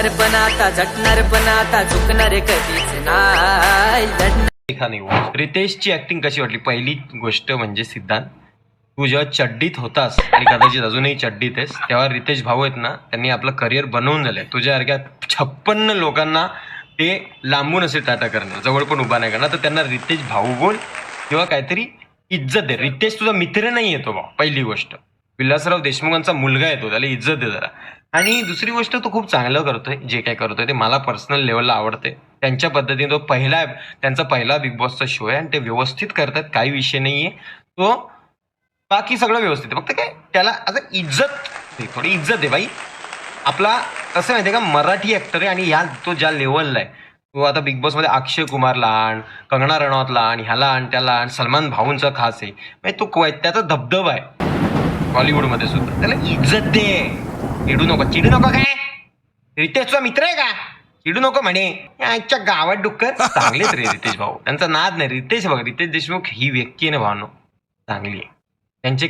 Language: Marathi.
झुकणार पण आता झटणार पण आता झुकणार कधीच नाही रितेशची ऍक्टिंग कशी वाटली? पहिली गोष्ट म्हणजे सिद्धांत तू जेव्हा चड्डीत होतास आणि कदाचित अजूनही चड्डीत आहेस तेव्हा रितेश भाऊ आहेत ना त्यांनी आपलं करिअर बनवून झालंय तुझ्यासारख्या छप्पन्न लोकांना ते लांबून असे टाटा करणं जवळ पण उभा नाही करणार. तर त्यांना रितेश भाऊ बोल किंवा काहीतरी इज्जत दे. रितेश तुझा मित्र नाही येतो भाऊ पहिली गोष्ट. विलासराव देशमुखांचा मुलगा येतो त्याला इज्जत दे जरा. आणि दुसरी गोष्ट तो खूप चांगलं करतोय जे काय करतोय ते मला पर्सनल लेवलला आवडते त्यांच्या पद्धतीने तो पहिला त्यांचा पहिला बिग बॉसचा शो आहे आणि ते व्यवस्थित करतात काही विषय नाहीये. तो बाकी सगळं व्यवस्थित आहे. फक्त काय त्याला आता इज्जत थोडी इज्जत आहे बाई. आपला कसं माहितीये का मराठी ऍक्टर आहे आणि या तो ज्या लेवलला आहे तो आता बिग बॉसमध्ये अक्षय कुमारला आण कंगना रनौतला आण ह्याला आण त्याला आण सलमान भाऊंचा खास आहे. म्हणजे तो को- त्याचा धबधबा आहे. बॉलिवूडमध्ये सुद्धा. त्याला इज्जत दे. चिडू नको चिडू नको काय रितेश तुझा मित्र आहे का? चिडू नको म्हणे. आजच्या गावात डुक्कर. चांगलेच रे रितेश भाऊ. त्यांचा नाद नाही. रितेश बघ रितेश देशमुख ही व्यक्ती आहे ना भावनो. चांगली आहे. त्यांचे